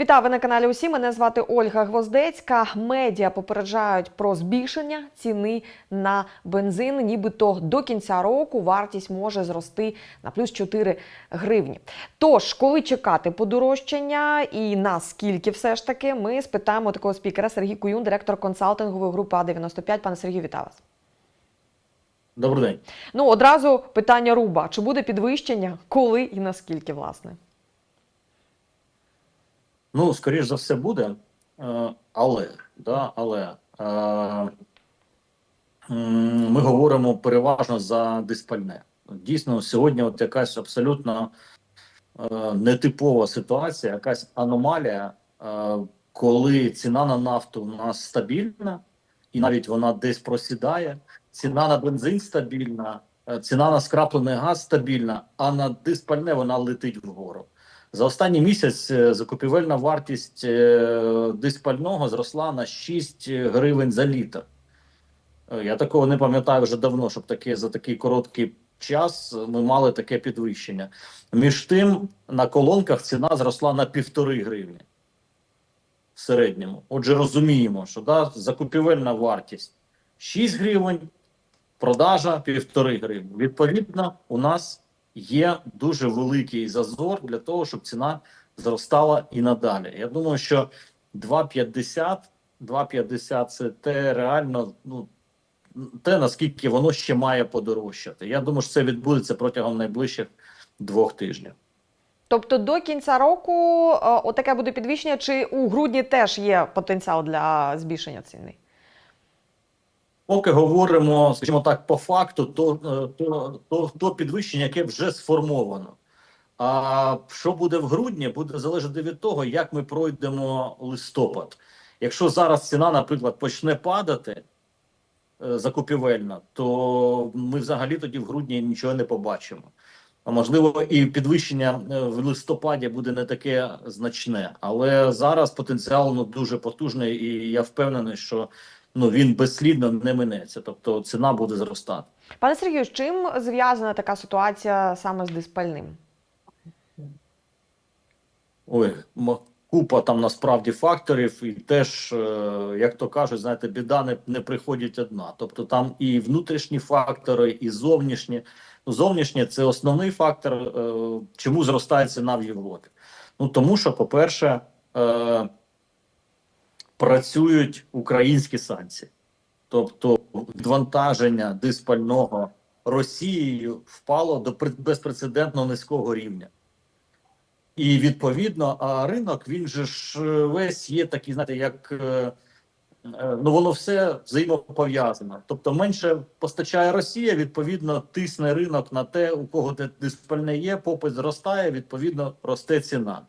Вітаю ви на каналі. Усі мене звати Ольга Гвоздецька. Медіа попереджають про збільшення ціни на бензин. Нібито до кінця року вартість може зрости на плюс 4 гривні. Тож, коли чекати подорожчання і наскільки все ж таки, ми спитаємо такого спікера Сергій Куюн, директор консалтингової групи А95. Пане Сергію, вітаю вас. Добрий день. Ну одразу питання руба: чи буде підвищення, коли і наскільки, власне? Ну, скоріш за все, буде, е, але, да, але е, ми говоримо переважно за диспальне. Дійсно, сьогодні от якась абсолютно е, нетипова ситуація, якась аномалія, коли ціна на нафту у нас стабільна, і навіть вона десь просідає. Ціна на бензин стабільна, ціна на скраплений газ стабільна, а на диспальне вона летить вгору. За останній місяць е, закупівельна вартість е, диспального зросла на 6 гривень за літр. Е, Я такого не пам'ятаю вже давно, щоб таке за такий короткий час ми мали таке підвищення. Між тим, на колонках ціна зросла на півтори гривні в середньому. Отже, розуміємо, що да, закупівельна вартість 6 гривень, продажа півтори гривні. Відповідно, у нас є дуже великий зазор для того, щоб ціна зростала і надалі. Я думаю, що 2,50 2,50 це те реально, ну те наскільки воно ще має подорожчати. Я думаю, що це відбудеться протягом найближчих двох тижнів. Тобто до кінця року е, отаке буде підвищення, чи у грудні теж є потенціал для збільшення ціни? Поки говоримо, скажімо так, по факту, то, е, то, то, то підвищення, яке вже сформовано. А що буде в грудні, буде залежати від того, як ми пройдемо листопад. Якщо зараз ціна, наприклад, почне падати е, закупівельна, то ми взагалі тоді в грудні нічого не побачимо. А можливо, і підвищення е, в листопаді буде не таке значне, але зараз потенціал ну, дуже потужний, і я впевнений, що ну він безслідно не минеться, тобто ціна буде зростати. Пане Сергію, з чим зв'язана така ситуація саме з диспальним? Ой, купа там насправді факторів, і теж, е, як то кажуть, знаєте, біда не, не приходить одна. Тобто там і внутрішні фактори, і зовнішні. Ну, зовнішнє це основний фактор, е, чому зростає ціна в Європі. Ну тому що, по-перше, е, працюють українські санкції, тобто відвантаження диспального Росією впало до безпрецедентно низького рівня. І відповідно, а ринок він же ж е, весь є такий, знаєте, як е, е, ну воно все взаємопов'язано. Тобто, менше постачає Росія, відповідно, тисне ринок на те, у кого де диспальне є, попит зростає, відповідно, росте ціна.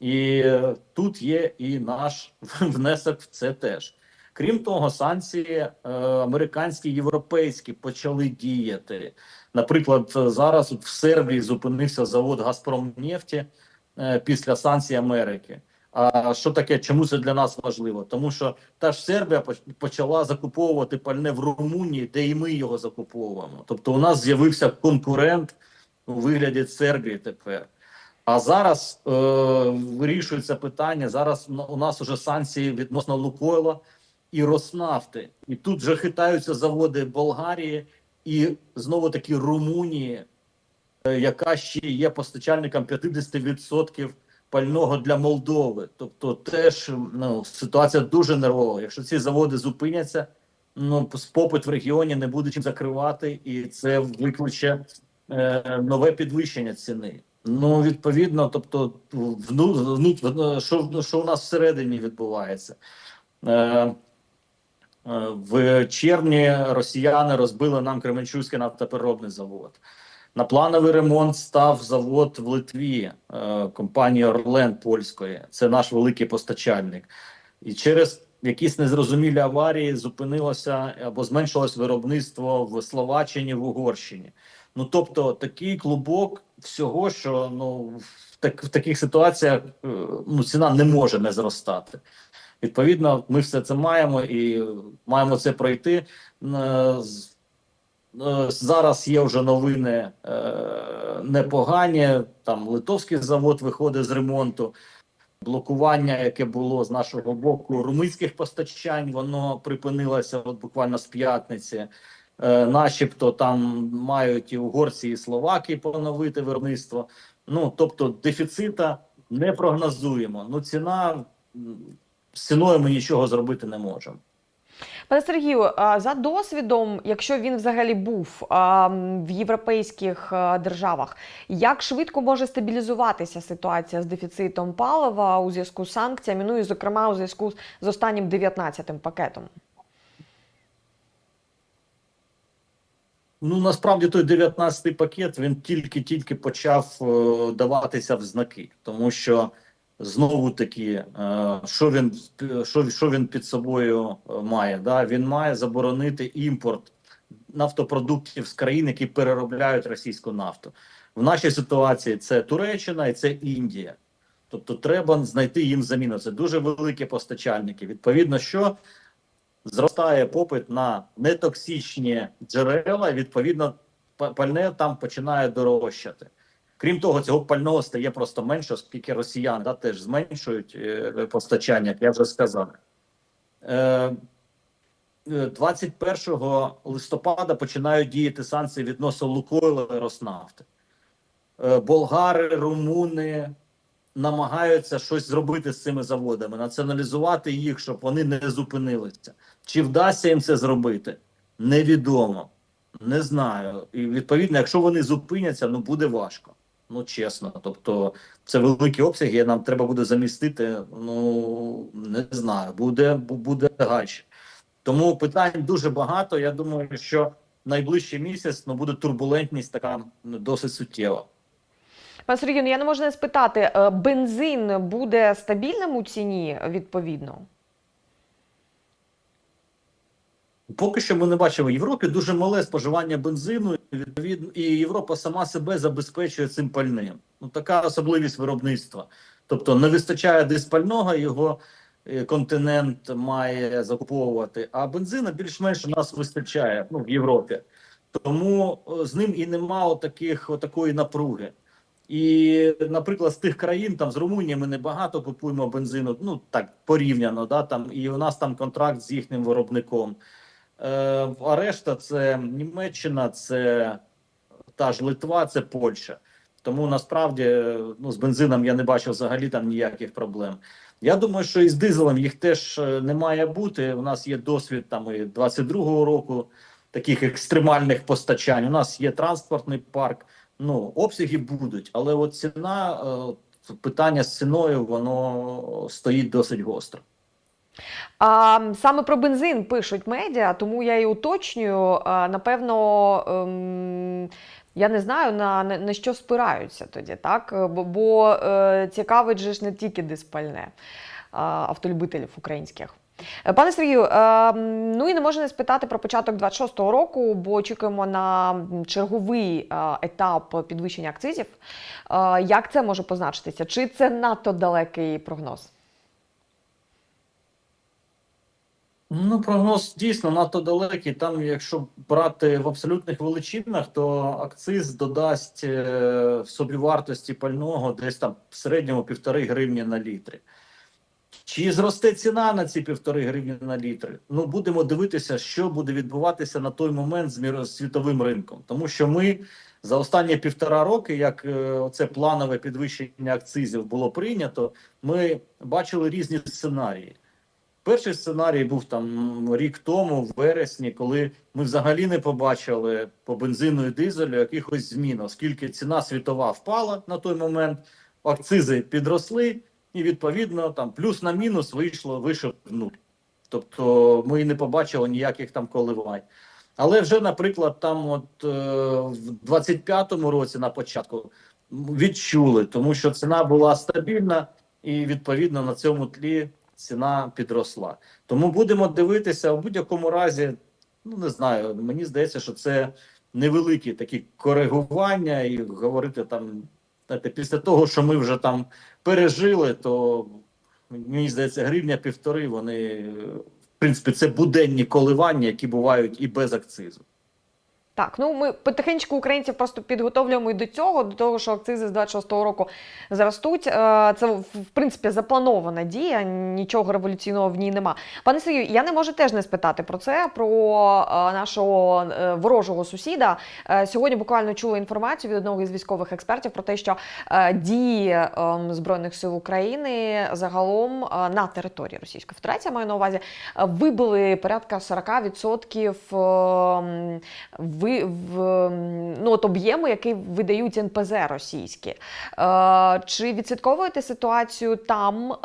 І е, тут є і наш внесок в це теж. Крім того, санкції е, американські європейські почали діяти. Наприклад, зараз в Сербії зупинився завод Газпромнефті е, після санкцій Америки. А що таке? Чому це для нас важливо? Тому що та ж Сербія поч- почала закуповувати пальне в Румунії, де і ми його закуповуємо. Тобто, у нас з'явився конкурент у вигляді Сербії тепер. А зараз е, вирішується питання. Зараз у нас вже санкції відносно Лукойла і Роснафти. І тут вже хитаються заводи Болгарії і знову таки Румунії, е, яка ще є постачальником 50% пального для Молдови. Тобто, теж ну, ситуація дуже нервова. Якщо ці заводи зупиняться, ну попит в регіоні не буде чим закривати, і це викличе е, нове підвищення ціни. Ну, відповідно, тобто, вну, вну, що, що у нас всередині відбувається. Е, е, в червні росіяни розбили нам Кременчуцький нафтопереробний завод. На плановий ремонт став завод в Литві е, компанії Орлен польської. Це наш великий постачальник. І через якісь незрозумілі аварії зупинилося або зменшилось виробництво в Словаччині в Угорщині. Ну тобто такий клубок всього, що ну в, так, в таких ситуаціях е, ну ціна не може не зростати. Відповідно, ми все це маємо і маємо це пройти. Е, е, Зараз є вже новини непогані. Там литовський завод виходить з ремонту. блокування, яке було з нашого боку румунських постачань, воно припинилося от буквально з п'ятниці. Е, начебто там мають і угорці, і словаки поновити виробництво. Ну тобто дефіцита не прогнозуємо. Ну ціна з ціною ми нічого зробити не можемо. Пане Сергію, за досвідом, якщо він взагалі був в європейських державах, як швидко може стабілізуватися ситуація з дефіцитом палива у зв'язку з санкціями, ну і зокрема у зв'язку з останнім 19-м пакетом? Ну насправді той 19-й пакет він тільки-тільки почав е, даватися в знаки, тому що знову таки, е, що він що, що він під собою е, має? Да? Він має заборонити імпорт нафтопродуктів з країн, які переробляють російську нафту. В нашій ситуації це Туреччина і це Індія. Тобто треба знайти їм заміну. Це дуже великі постачальники. Відповідно, що зростає попит на нетоксичні джерела, відповідно, пальне там починає дорожчати. Крім того, цього пального стає просто менше, оскільки росіяни да, теж зменшують е, постачання, як я вже сказав. Е, е, 21 листопада починають діяти санкції відносно Лукойла і Роснафти. Е, болгари, румуни намагаються щось зробити з цими заводами, націоналізувати їх, щоб вони не зупинилися. Чи вдасться їм це зробити? Невідомо. Не знаю. І відповідно, якщо вони зупиняться, ну буде важко. Ну чесно. Тобто, це великі обсяги. Нам треба буде замістити. Ну не знаю, буде бу- буде гаче. Тому питань дуже багато. Я думаю, що найближчий місяць ну буде турбулентність така ну, досить суттєва. Пане Сергію, ну я не можу не спитати, е, бензин буде стабільним у ціні відповідно? Поки що ми не бачимо в Європі дуже мале споживання бензину. Відповідно, і Європа сама себе забезпечує цим пальним. Ну така особливість виробництва. Тобто не вистачає десь пального, його е, континент має закуповувати. А бензину більш-менш у нас вистачає ну, в Європі. Тому е, з ним і нема таких такої напруги. І, наприклад, з тих країн, там з Румунії, ми небагато купуємо бензину. Ну так порівняно, да там і у нас там контракт з їхнім виробником. Е, а решта це Німеччина, це та ж Литва, це Польща. Тому насправді е, ну, з бензином я не бачив взагалі там ніяких проблем. Я думаю, що і з дизелем їх теж е, не має бути. У нас є досвід там і 22-го року таких екстремальних постачань. У нас є транспортний парк. Ну, обсяги будуть, але от ціна, питання з ціною, воно стоїть досить гостро. А, саме про бензин пишуть медіа, тому я і уточнюю. А, напевно, ем, я не знаю на, на, на що спираються тоді, так? Бо, бо е, цікавить же ж не тільки диспальне а, автолюбителів українських. Е, Пане Сергію, е, ну і не можна не спитати про початок 26-го року, бо очікуємо на черговий е, етап підвищення акцизів. Е, Як це може позначитися? Чи це надто далекий прогноз? Ну, прогноз дійсно надто далекий. Там, якщо брати в абсолютних величинах, то акциз додасть е, в собівартості пального десь там в середньому півтори гривні на літрі. Чи зросте ціна на ці півтори гривні на літр? Ну, будемо дивитися, що буде відбуватися на той момент з світовим ринком. Тому що ми за останні півтора роки, як е, це планове підвищення акцизів було прийнято, ми бачили різні сценарії. Перший сценарій був там рік тому, в вересні, коли ми взагалі не побачили по бензину і дизелю якихось змін, оскільки ціна світова впала на той момент, акцизи підросли, і відповідно там плюс на мінус вийшло вийшов нуль. Тобто ми не побачили ніяких там коливань. Але вже, наприклад, там, от е, в 25-му році на початку відчули, тому що ціна була стабільна, і відповідно на цьому тлі ціна підросла. Тому будемо дивитися в будь-якому разі. Ну не знаю. Мені здається, що це невеликі такі коригування, і говорити там знаєте, після того, що ми вже там пережили, то мені здається, гривня півтори. Вони в принципі це буденні коливання, які бувають і без акцизу. Так, ну ми потихеньку українців просто підготовлюємо і до цього, до того, що акцизи з 26-го року зростуть. Е, Це в в принципі запланована дія, нічого революційного в ній нема. Пане Сергію, я не можу теж не спитати про це, про е, нашого е, ворожого сусіда. Сьогодні буквально чула інформацію від одного із військових експертів про те, що дії е, збройних сил України загалом на території Російської Федерації маю на увазі вибили порядка 40% ем, ви, в, ну, от об'єму, який видають НПЗ російські. Е, Чи відслідковуєте ситуацію там е,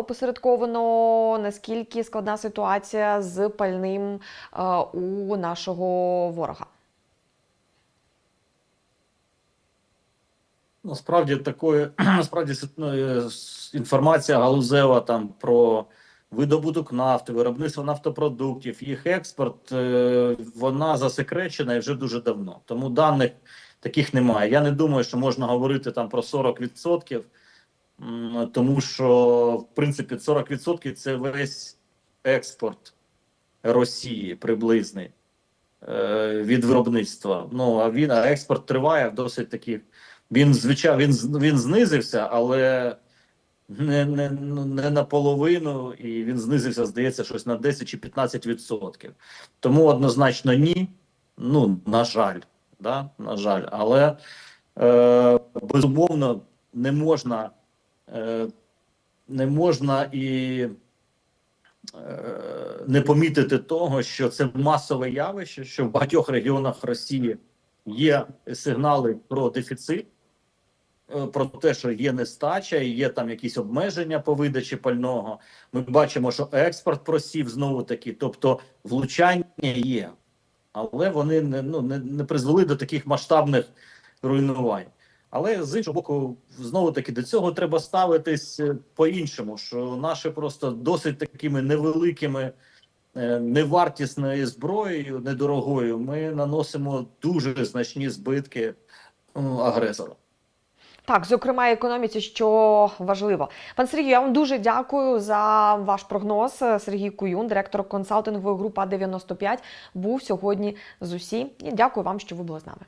опосередковано? Наскільки складна ситуація з пальним е, у нашого ворога? Насправді такої насправді е, інформація галузева там про видобуток нафти, виробництво нафтопродуктів, їх експорт, е, вона засекречена і вже дуже давно. Тому даних таких немає. Я не думаю, що можна говорити там про 40%, тому що в принципі 40% це весь експорт Росії приблизний е, від виробництва. Ну а він а експорт триває досить таких. Він звичайно він він знизився, але не, не, не наполовину, і він знизився, здається, щось на 10 чи 15 відсотків. Тому однозначно ні. Ну, на жаль, да? на жаль, але е, безумовно не можна, е, не можна і е, не помітити того, що це масове явище, що в багатьох регіонах Росії є сигнали про дефіцит, про те, що є нестача, і є там якісь обмеження по видачі пального. Ми бачимо, що експорт просів знову таки, тобто влучання є, але вони не, ну, не, не призвели до таких масштабних руйнувань. Але з іншого боку, знову таки до цього треба ставитись е, по-іншому, що наші просто досить такими невеликими, е, невартісною зброєю, недорогою, ми наносимо дуже значні збитки агресору. Так, зокрема, економіці, що важливо. Пан Сергій, я вам дуже дякую за ваш прогноз. Сергій Куюн, директор консалтингової групи А 95 був сьогодні з усі. І дякую вам, що ви були з нами.